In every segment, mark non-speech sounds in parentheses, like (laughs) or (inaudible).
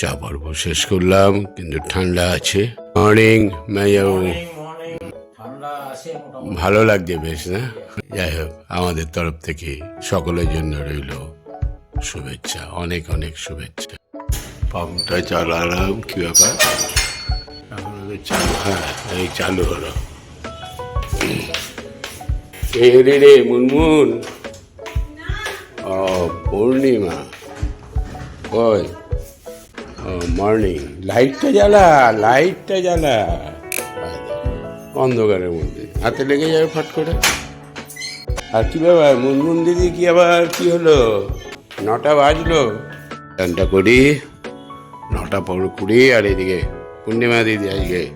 চা পর্ব শেষ করলাম, কিন্তু ঠান্ডা আছে। মর্নিং মোটামুটি ভালো লাগছে বেশ, না? যাই হোক, আমাদের তরফ থেকে সকলের জন্য রইল শুভেচ্ছা, অনেক অনেক শুভেচ্ছা। পাম্পটা চালালাম, কি ব্যাপার? হ্যাঁ এই চালু হলো। রে রে, মুনমুন? ও পূর্ণিমা। ও মর্নিং লাইটটা জ্বালা লাইটটা জ্বালা অন্ধকারের মধ্যে। হাতে লেগে যাবে ফট করে। আর কি ব্যাপার? মুনমুন দিদি কি আবার কি হলো? নটা বাজলো। গানটা করি, নটা পনেরো কুড়ি, আর এদিকে পূর্ণিমা দিদি আজকে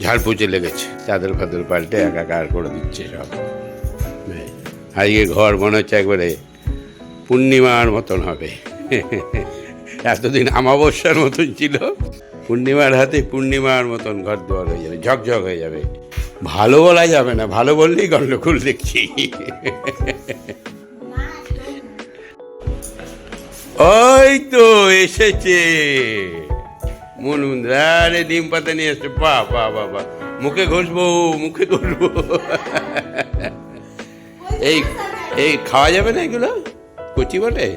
ঝাড় পুচে লেগেছে। চাদর ফাদর পাল্টে একাকার করে দিচ্ছে সব। আজকে ঘর মনে হচ্ছে একবারে পূর্ণিমার মতন হবে। (laughs) এতদিন আমাবস্যার মতন ছিল। পূর্ণিমার হাতে পূর্ণিমার মতন ঘর দুয়ার হয়ে যাবে, ঝকঝক হয়ে যাবে। ভালো বলা যাবে না, ভালো বললেই গন্ডগোল দেখছি ওই তো এসেছে। মনুন্দা আরে ডিম পাতা নিয়ে এসছে। বা বা বা বা। মুখে ঘষবো মুখে ঘষবো। এই এই খাওয়া যাবে না এগুলো? কচি বটে?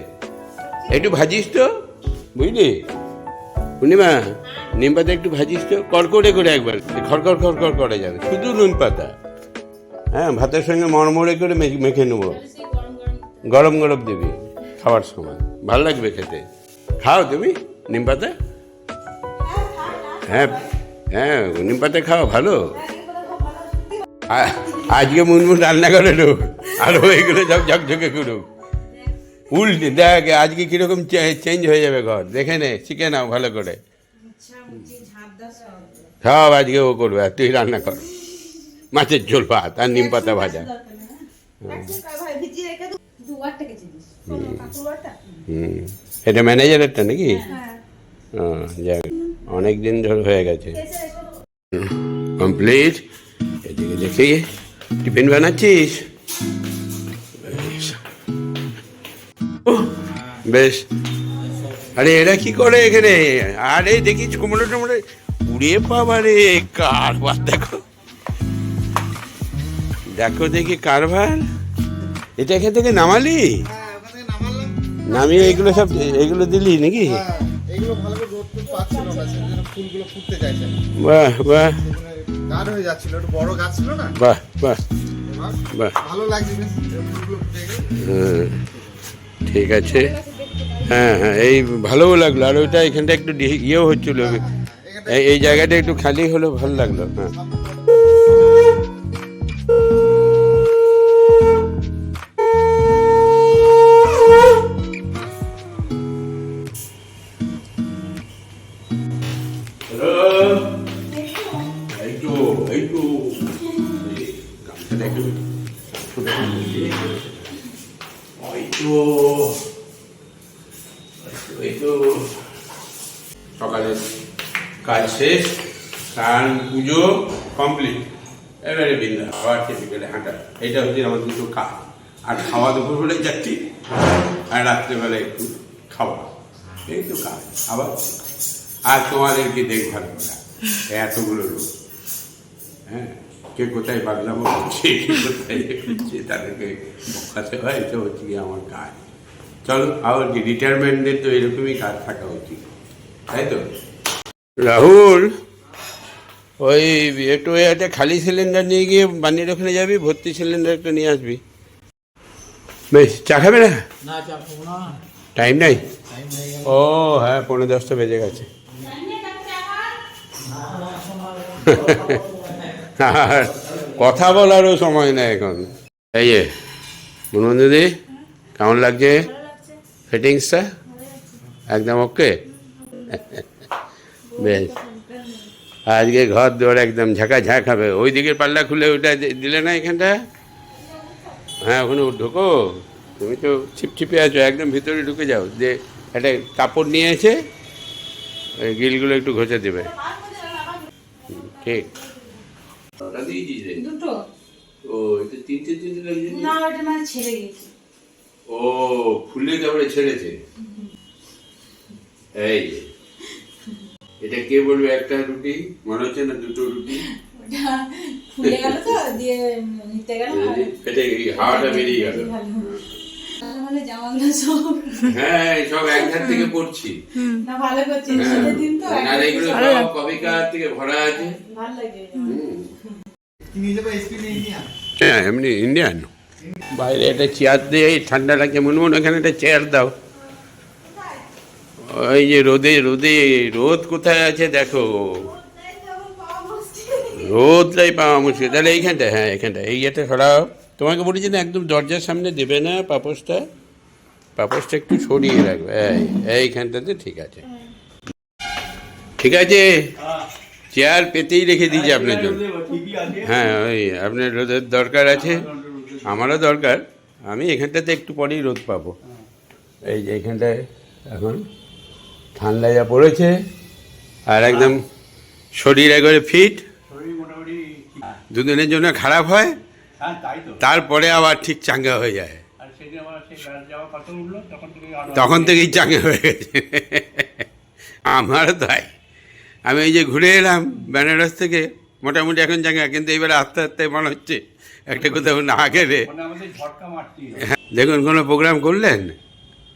একটু ভাজিস তো। বুঝলি? পূর্ণিমা, নিম পাতা একটু ভাজিস তো, কড়কড়ে করে একবার। খড়কড় খড়কড় করে যাবে শুধু নুন পাতা। হ্যাঁ ভাতের সঙ্গে মরমরে করে মেখে- নেব। গরম গরম দিবি, খাওয়ার সময়। ভালো লাগবে খেতে। খাও তুমি, নিম পাতা? হ্যাঁ হ্যাঁ নিম পাতা খাও, ভালো। আজকে মুনমুন রান্না করে ঢুক আর এগুলো ঝকঝকে করুক। উল্টে দেখ আজকে কীরকম চেঞ্জ হয়ে যাবে ঘর। দেখে নে শিখে নাও ভালো করে। সব আজকে ও করবে আর তুই রান্না কর। মাছের ঝোল ভাত আর নিম পাতা ভাজা। হুম। এটা ম্যানেজারেরটা নাকি? ও, যাক অনেক দিন ধরে হয়ে গেছে। কমপ্লিট এদিকে দেখি টিফিন বানাচ্ছিস? বেশ। আরে এরা কি করে এখানে? আরে দেখি কুমড়ো টুমড়ো। উড়ে বাবা রে কারবার দেখো। দেখো দেখি কারবার। এটা এখান থেকে নামালি? হ্যাঁ। নামিয়ে এগুলো সব এগুলো দিলি নাকি? হ্যাঁ, বাহ বাহ। বাহ বাহ বাহ। ঠিক আছে। হ্যাঁ হ্যাঁ এই ভালোও লাগল আর ওইটা এখানটা একটু ইয়েও হচ্ছিল এই জায়গাটা একটু খালি হলো ভালো লাগল হ্যাঁ তো এই তো এই তো সকালের কাজ শেষ, স্নান, পুজো কমপ্লিট এবারে বিন্দা আবার খেতে গেলে হাঁটা। এটা হচ্ছে আমার দুটো কাজ। আর খাওয়া দুপুর হলে যাচ্ছি আর রাত্রেবেলা একটু খাওয়া। এই তো কাজ, আবার আর তোমাদেরকে দেখভাল করা এতগুলো লোক হ্যাঁ কে কোথায় বাগলামো করছে, কে কোথায় করছে তাদেরকে বকাতে হয় এটা হচ্ছে কি আমার কাজ। চলো আবার কি রিটায়ারমেন্টের তো এরকমই কাজ থাকা উচিত তাই তো? রাহুল! ওই একটু ওই একটা খালি সিলিন্ডার নিয়ে গিয়ে বানিয়ে ওখানে যাবি ভর্তি সিলিন্ডার একটা নিয়ে আসবি। বেশ চা খাবে না? টাইম নাই? ও হ্যাঁ পনেরো দশটা বেজে গেছে। আর (laughs) কথা বলারও সময় নেই এখন। এই যে দিদি কেমন লাগছে? ফিটিংসটা একদম ওকে (laughs) বেশ। আজকে ঘর দুয়ার একদম ঝাঁকা ঝাঁক হবে। ওই দিকের পাল্লা খুলে ওইটা দিলে না এখানটা? হ্যাঁ ওখানে ঢোকো। তুমি তো ছিপছিপে আছো একদম ভিতরে ঢুকে যাও। যে একটা কাপড় নিয়ে এসে ওই গিলগুলো একটু ঘষে দেবে। হুম, ঠিক দুটো। ও এটা তিনটে তিনটে না ওটা মানে ছেড়ে গেছে ও ফুলে তারপরে ছেড়েছে এই এটা কে বলবে একটা রুটি? মনে হচ্ছে না দুটো রুটি। ফুলে গেল তো দিয়ে নিতে গেল ফেটে এই হাওয়াটা বেরিয়ে গেল। জামাগুলো সব হ্যাঁ সব একধার থেকে পড়ছি না ভালো করছে হ্যাঁ। শীতের দিন তো আর এগুলো সব কবিকার থেকে ভরা আছে। ভালো লাগে। কি নিয়ে যাবে? স্কিন ইন্ডিয়া হ্যাঁ এমনি ইন্ডিয়ান। বাইরে একটা চেয়ার দিয়ে এই ঠান্ডা লাগছে মনে মনে ওখানে একটা চেয়ার দাও। ওই যে রোদে রোদে রোদ কোথায় আছে দেখো। রোদটাই পাওয়া মুশকিল। তাহলে এইখানটা হ্যাঁ এখানটা এই এটা সরাও। তোমাকে বলেছি না একদম দরজার সামনে দেবে না পাপোসটা পাপোসটা একটু সরিয়ে রাখবে। এই এইখানটাতে ঠিক আছে। ঠিক আছে? চেয়ার পেতেই রেখে দিয়েছি আপনার জন্য। হ্যাঁ ওই আপনার রোদের দরকার আছে। আমারও দরকার। আমি এখানটাতে একটু পরেই রোদ পাবো। এই যে এখানটায় এখন ঠান্ডা যা পড়েছে আর একদম শরীর একবারে ফিট। দুদিনের জন্য খারাপ হয় হ্যাঁ তারপরে আবার ঠিক চাঙ্গা হয়ে যায়। তখন থেকেই চাঙ্গা হয়ে গেছে। (laughs) আমারও তাই। আমি এই যে ঘুরে এলাম বেনারস থেকে মোটামুটি এখন চাঙ্গা কিন্তু এবারে আস্তে আস্তে মনে হচ্ছে একটা কোথাও না গেলে। মানে। হ্যাঁ, দেখুন কোনো প্রোগ্রাম করলেন?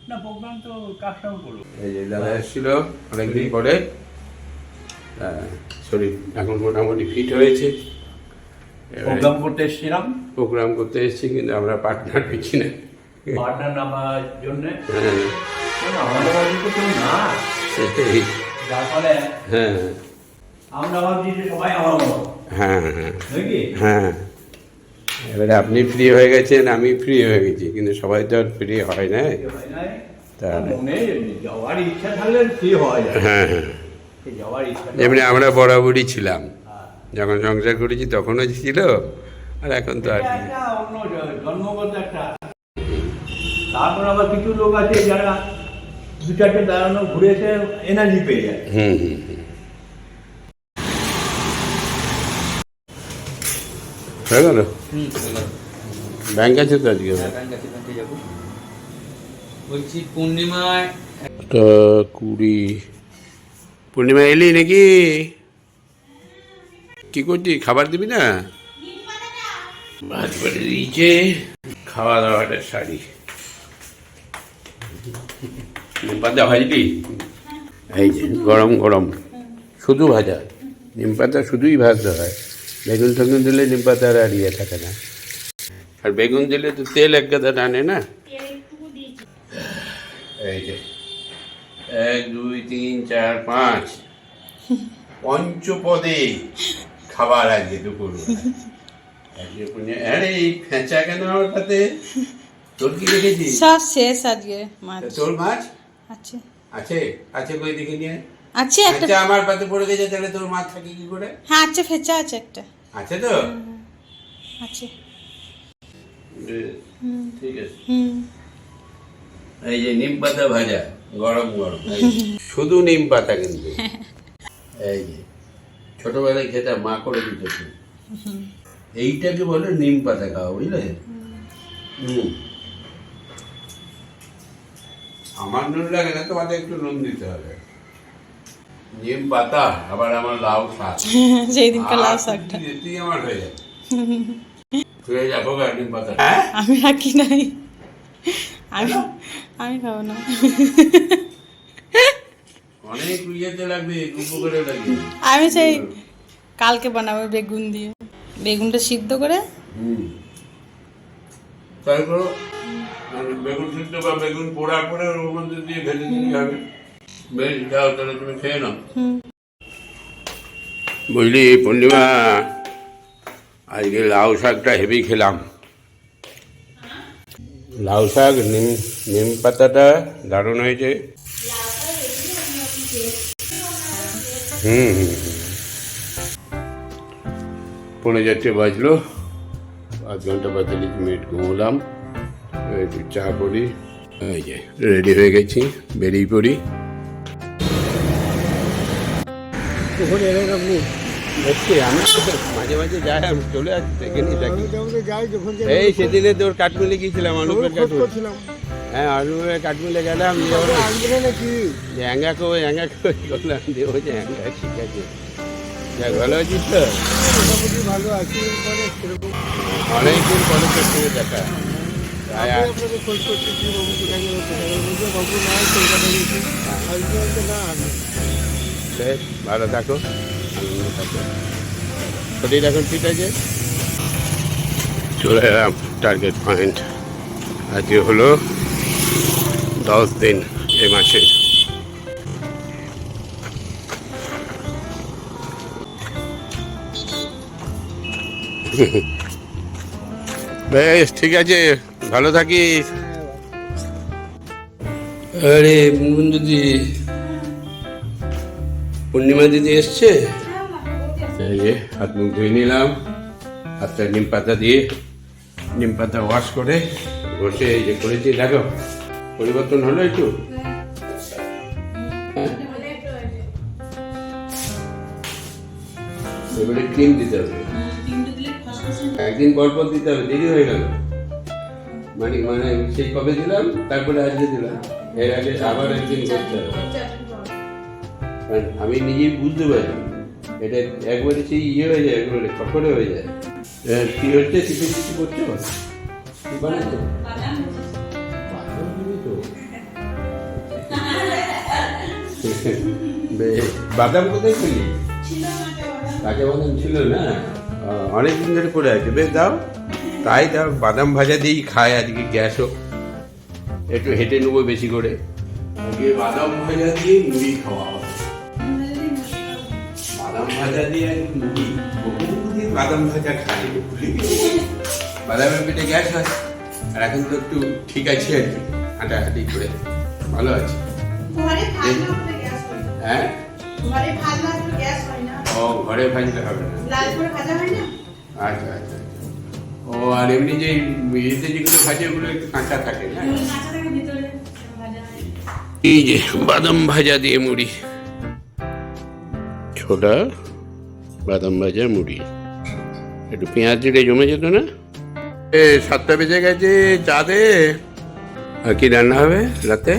না প্রোগ্রাম তো কাজটাও করব। এই যে দাদা এসেছিল অনেকদিন পরে। শরীর এখন মোটামুটি ফিট হয়েছে। প্রোগ্রাম করতে এসেছিলাম। প্রোগ্রাম করতে এসেছি কিন্তু আমরা পার্টনার পেয়েছি না। পার্টনার নামার জন্যে। হ্যাঁ। আমাদের বাড়িতে কেউ না। সেটাই যার ফলে হ্যাঁ। হ্যাঁ হ্যাঁ। হ্যাঁ। এবারে আপনি ফ্রি হয়ে গেছেন আমি ফ্রি হয়ে গেছি কিন্তু সবাই তো আর ফ্রি হয় না হয়। তাহলে হ্যাঁ হ্যাঁ। এমনি আমরা বরাবরই ছিলাম। যখন সংসার করেছি তখনও ছিল আর এখন তো আর একটা তারপর আবার কিছু লোক আছে যারা দু চারটে দাঁড়ানো ঘুরে এসে এনার্জি পেয়ে যায়। হুম হুম। হয়ে গেল? ব্যাংক আছে তো আজকে? বলছি পূর্ণিমায় তো কুড়ি পূর্ণিমা এলি নাকি? কি করছি খাবার দিবি না? ভাত করে দিয়েছে। খাওয়া দাওয়াটা শাড়ি নিম পাতা ভাজলি এই যে গরম গরম। শুধু ভাজা। নিম পাতা শুধুই ভাজতে হয়। বেগুন টেগুন দিলে নিম পাতা আর ইয়ে থাকে না। আর বেগুন দিলে তো তেল এক গাদা টানে না? এই যে এক দুই তিন চার পাঁচ। পঞ্চপদে খাবার আজকে দুপুর আরে এই ফেঁচা কেন আমার পাতে তোর কি রেখেছিস সব শেষ আজকে মাছ। তোর মাছ? আছে। আছে? আছে কই দেখি নিয়ে? আছে একটা। আমার পাতে পড়ে গেছে তাহলে তোর মাছ থাকে কি করে? হ্যাঁ আছে ফেচা আছে একটা। আছে তো? আছে। ঠিক আছে। এই যে নিম পাতা ভাজা গরম গরম। (laughs) শুধু নিম পাতা কিন্তু। (laughs) এই যে ছোটবেলায় খেতাম মা করে দিত। এইটাকে বলে নিম পাতা খাওয়া বুঝলে? হুম। আমার নুন লাগে না তোমাদের একটু নুন দিতে হবে। নিম পাতা আবার আমার লাউ শাক। (laughs) সেই দিনকার লাউ শাকটা। তুই- আমার হয়ে যাবে। তুই যাব গা নিম পাতা। হ্যাঁ? আমি রাখি নাই। আমি আমি খাব না। অনেক ইয়েতে লাগবে উপকারে লাগবে। আমি সেই কালকে বানাবো বেগুন দিয়ে। বেগুনটা সিদ্ধ করে হুম। তারপর বেগুন সিদ্ধ বা বেগুন পোড়া পরে ওর মধ্যে দিয়ে ভেজে দিতে হবে। বুঝলি, পূর্ণিমা, আজকে লাউ শাকটা হেভি খেলাম। লাউ শাক, নিম নিম পাতাটা দারুণ হয়েছে। হুম হুম পৌনে চারটে বাজলো। আধ ঘণ্টা পঁয়তাল্লিশ মিনিট ঘুমলাম। একটু চা যে রেডি হয়ে গেছি, বেরিয়ে পড়ি। দেখছি আমি মাঝে মাঝে যাই আমি চলে আসছি দেখে নিয়ে থাকি এই সেদিনে তোর কাঠমুলি গিয়েছিলাম অনুপের কাঠমুলি। হ্যাঁ আলু কাঠমিলে গেলাম হ্যাঙ্গা কই হ্যাঙ্গা কই? করলাম দিয়ে বলছে হ্যাঙ্গা ঠিক আছে। যাক ভালো আছিস তো? ভালো আছি অনেকদিন পরে তোর সঙ্গে দেখা। তাই আমি আর- আপনাকে খোঁজ করছি বাবু কোথায় গেল কোথায় গেল বলছে বাবু না কলকাতা গেছি। না বেশ ভালো থাকো। শরীর এখন ঠিক আছে? চলে এলাম টার্গেট পয়েন্ট আজকে হলো দশ দিন এ মাসে। বেশ, ঠিক আছে। ভালো থাকিস। আরে দিদি। পূর্ণিমা দিদি এসছে? এই হাত মুখ ধুয়ে নিলাম। হাতটা নিম পাতা দিয়ে, নিম পাতা ওয়াশ করে বসে এই যে করেছি। দেখো, পরিবর্তন হলো একটু? হ্যাঁ? এবারে ক্রিম দিতে হবে। একদিন পর পর দিতে হবে, দেরি হয়ে গেল। মানে মানে সেই কবে দিলাম? তারপরে আজকে দিলাম। এর আগে আবার একদিন করতে হবে। আমি নিজেই বুঝতে পারি এটা একবারে সেই ইয়ে হয়ে যায়, একবারে খটখটে হয়ে যায়। কি হচ্ছে? কিছু কিছু করছ? বানাচ্ছো? বাদাম কোথায় পেলি? কাঁচা বাদাম ছিল না? অনেক দিন ধরে পড়ে আছে। বেশ, দাও। তাই দাও, বাদাম ভাজা দিয়েই খায় আজকে গ্যাসও। একটু হেঁটে নেব বেশি করে। আজকে বাদাম ভাজা দিয়ে মুড়ি খাওয়া। ভাজা দিয়ে আর মুড়ি বহুদিন বাদাম ভাজা খাই। ভুলে গেছি। বাদামের পেটে গ্যাস হয়। আর এখন তো একটু ঠিক আছে আর কি হাঁটাহাঁটি করে। ভালো আছে। হয়। হ্যাঁ? হয় ও ঘরে ভাজলে হবে না। হয় আচ্ছা আচ্ছা আচ্ছা। ও আর এমনি যে ইয়েতে যেগুলো ভাজে ওগুলো একটু কাঁচা থাকে না? হয় এই যে বাদাম ভাজা দিয়ে মুড়ি। ছোটা বাদাম ভাজা মুড়ি। একটু পেঁয়াজ দিলে জমে যেত না? এ সাতটা বেজে গেছে চা দে। আর কি রান্না হবে রাতে?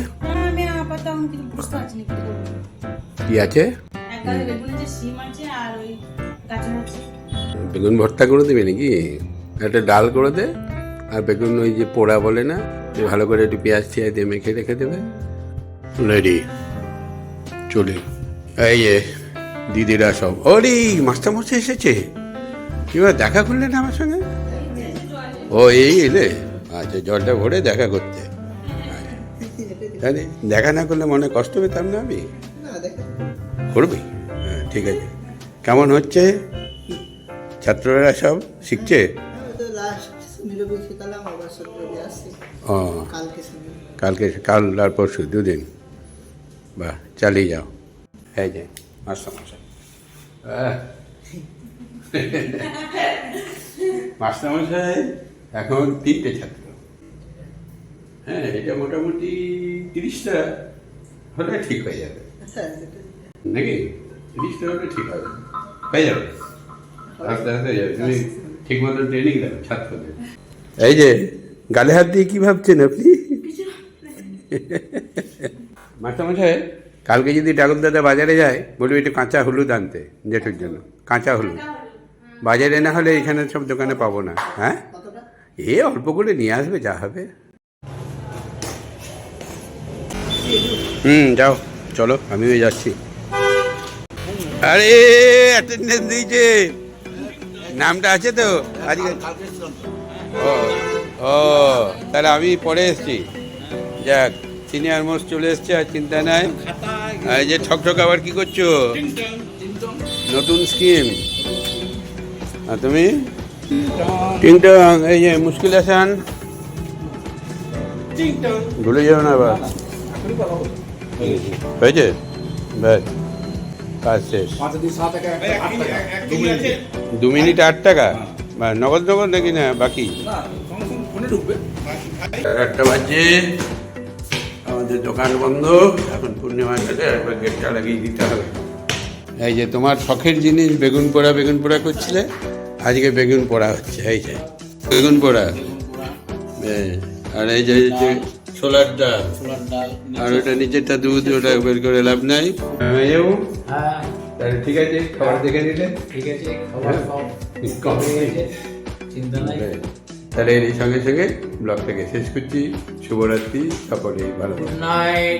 কি আছে? একটা বেগুনের যে সিম আছে আর ওই গাছের হচ্ছে বেগুন ভর্তা করে দেবে নাকি? একটা ডাল করে দে আর বেগুন ওই যে পোড়া বলে না ভালো করে একটু পেঁয়াজ টিয়াজ দিয়ে মেখে রেখে দেবে। রেডি চলে। এই যে দিদিরা সব। ওরে, মাস্টারমশাই এসেছে। কিবা দেখা করলেন আমার সঙ্গে? ও, এই এলে। আচ্ছা জলটা ভরে দেখা করতে। তাহলে দেখা না করলে মনে কষ্ট পেতাম না আমি? করবি? হ্যাঁ ঠিক আছে। কেমন হচ্ছে? ছাত্ররা সব শিখছে? ও, কালকে, কাল আর পরশু দুদিন। বাহ, চালিয়ে যাও। এই যে মাস্টার মশাই মাস্টার মশাই এখন তিনটে ছাত্র। হ্যাঁ এটা মোটামুটি তিরিশটা হলে ঠিক হয়ে যাবে। নাকি? তিরিশটা হলে ঠিক হবে। হয়ে যাবে। আস্তে আস্তে হয়ে যাবে। তুমি ঠিক মতো ট্রেনিং দাও ছাত্রদের। এই যে গালে হাত দিয়ে কি ভাবছেন আপনি? মাস্টারমশাই কালকে যদি দাদা বাজারে যায় বলবি একটু কাঁচা হলুদ আনতে জেঠুর জন্য। কাঁচা হলুদ। বাজারে না হলে এখানে সব দোকানে পাবো না। হ্যাঁ? এ অল্প করে নিয়ে আসবে যা হবে। হুম যাও। চলো আমিও যাচ্ছি। আরে অ্যাটেন্ডেন্স দিয়েছে। নামটা আছে তো? আজকে ও ও তাহলে আমি পরে এসছি। যাক। সিনিয়র মোস্ট চলে এসছে আর চিন্তা নাই। এই যে ঠকঠক আবার কি করছ? নতুন স্কিম আর তুমি? টিংটং এই যে মুশকিল আসান ভুলে যাও না আবার। হয়েছে? ব্যাস কাজ শেষ। দু মিনিট আট টাকা। নগদ নগদ নাকি না বাকি? একটা বাজে মধ্যে দোকান বন্ধ। এখন পূর্ণিমা গেলে একবার গেটটা লাগিয়ে দিতে হবে। এই যে তোমার শখের জিনিস বেগুন পোড়া বেগুন পোড়া করছিলে? আজকে বেগুন পোড়া হচ্ছে এই যে। বেগুন পোড়া? আর এই যে ছোলার ডাল। আর ওটা নিচেরটা দুধ ওটা বের করে লাভ নাই। হ্যাঁ। তাহলে ঠিক আছে খাবার দেখে নিলে? ঠিক আছে খাবার চিন্তা নাই? তাহলে এর সঙ্গে সঙ্গে ব্লগটাকে শেষ করছি। শুভরাত্রি সকলেই ভালো নাইট